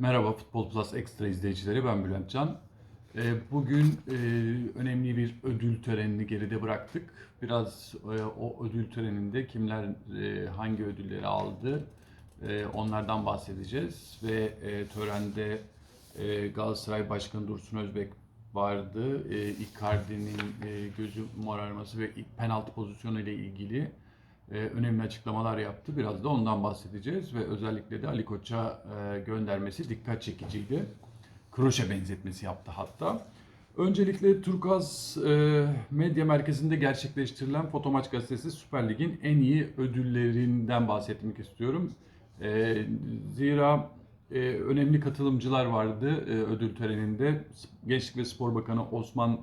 Merhaba Futbol Plus Extra izleyicileri ben Bülent Can. Ee, Bugün e, önemli bir ödül törenini geride bıraktık. Biraz e, o ödül töreninde kimler e, hangi ödülleri aldı onlardan bahsedeceğiz. Ve törende Galatasaray Başkanı Dursun Özbek vardı. Icardi'nin gözü morarması ve ilk penaltı pozisyonu ile ilgili e, önemli açıklamalar yaptı. Biraz da ondan bahsedeceğiz ve özellikle de Ali Koç'a e, göndermesi dikkat çekiciydi. Kroşe benzetmesi yaptı hatta. Öncelikle Turkuaz e, Medya Merkezi'nde gerçekleştirilen Fotomaç Gazetesi Süper Lig'in en iyi ödüllerinden bahsetmek istiyorum. E, zira e, önemli katılımcılar vardı e, ödül töreninde. Gençlik ve Spor Bakanı Osman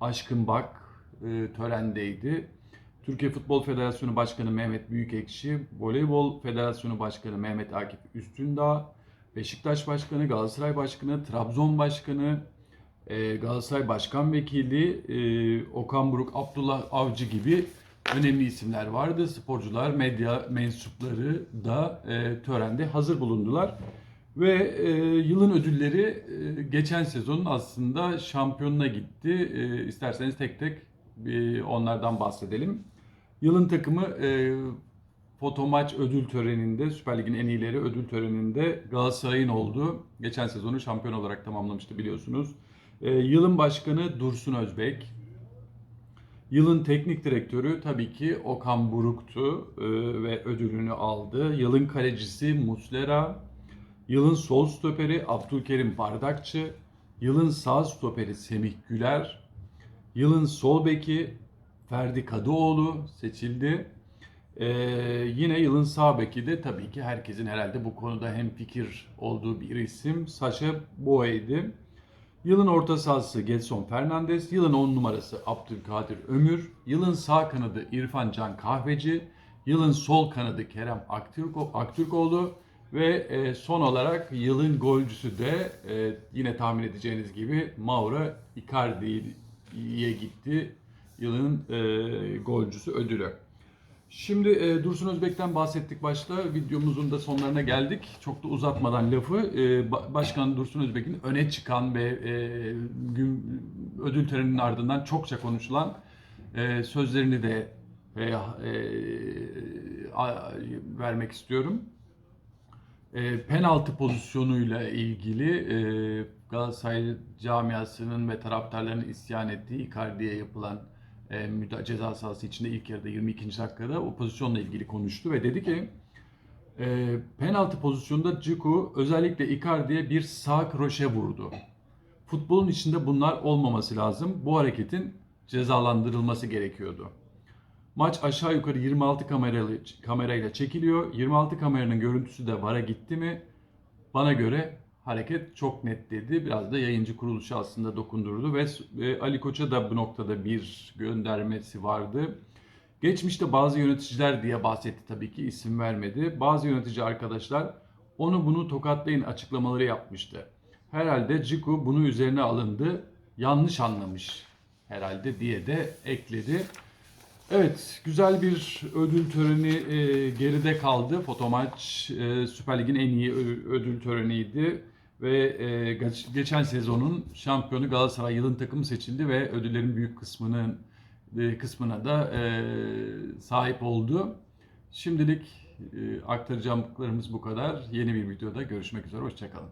Aşkınbak e, törendeydi. Türkiye Futbol Federasyonu Başkanı Mehmet Büyükekşi, Voleybol Federasyonu Başkanı Mehmet Akif Üstündağ, Beşiktaş Başkanı, Galatasaray Başkanı, Trabzon Başkanı, e, Galatasaray Başkan Vekili, e, Okan Buruk, Abdullah Avcı gibi önemli isimler vardı. Sporcular, medya mensupları da e, törende hazır bulundular. Ve e, yılın ödülleri e, geçen sezonun aslında şampiyonuna gitti. E, isterseniz tek tek bir onlardan bahsedelim. Yılın takımı e, Fotomaç ödül töreninde, Süper Lig'in en iyileri ödül töreninde Galatasaray'ın olduğu geçen sezonu şampiyon olarak tamamlamıştı biliyorsunuz. E, yılın başkanı Dursun Özbek. Yılın teknik direktörü tabii ki Okan Buruk'tu e, ve ödülünü aldı. Yılın kalecisi Muslera. Yılın sol stoperi Abdülkerim Bardakçı. Yılın sağ stoperi Semih Güler. Yılın sol beki Ferdi Kadıoğlu seçildi. Ee, yine yılın sağ beki de tabii ki herkesin herhalde bu konuda hem fikir olduğu bir isim Saşa Boey'di. Yılın orta sahası Gelson Fernandes, yılın 10 numarası Abdülkadir Ömür, yılın sağ kanadı İrfan Can Kahveci, yılın sol kanadı Kerem Aktürko, Aktürkoğlu ve e, son olarak yılın golcüsü de e, yine tahmin edeceğiniz gibi Mauro Icardi'ye gitti. Yılın e, golcüsü ödülü. Şimdi e, Dursun Özbek'ten bahsettik başta. Videomuzun da sonlarına geldik. Çok da uzatmadan lafı e, Ba- Başkan Dursun Özbek'in öne çıkan ve e, gün ödül töreninin ardından çokça konuşulan e, sözlerini de e, e, a- vermek istiyorum. E, penaltı pozisyonuyla ilgili e, Galatasaray camiasının ve taraftarlarının isyan ettiği Icardi'ye yapılan e, ceza sahası içinde ilk yarıda 22. dakikada o pozisyonla ilgili konuştu ve dedi ki e, penaltı pozisyonunda Ciku özellikle Icardi'ye bir sağ kroşe vurdu. Futbolun içinde bunlar olmaması lazım. Bu hareketin cezalandırılması gerekiyordu. Maç aşağı yukarı 26 kameralı, kamerayla çekiliyor. 26 kameranın görüntüsü de VAR'a gitti mi? Bana göre hareket çok net dedi. Biraz da yayıncı kuruluşu aslında dokundurdu ve Ali Koç'a da bu noktada bir göndermesi vardı. Geçmişte bazı yöneticiler diye bahsetti tabii ki isim vermedi. Bazı yönetici arkadaşlar onu bunu tokatlayın açıklamaları yapmıştı. Herhalde Ciku bunu üzerine alındı. Yanlış anlamış herhalde diye de ekledi. Evet, güzel bir ödül töreni e, geride kaldı. Fotomaç e, Süper Lig'in en iyi ödül töreniydi ve e, geç- geçen sezonun şampiyonu Galatasaray yılın takımı seçildi ve ödüllerin büyük kısmının e, kısmına da e, sahip oldu. Şimdilik e, aktaracağımız bu kadar. Yeni bir videoda görüşmek üzere. Hoşçakalın.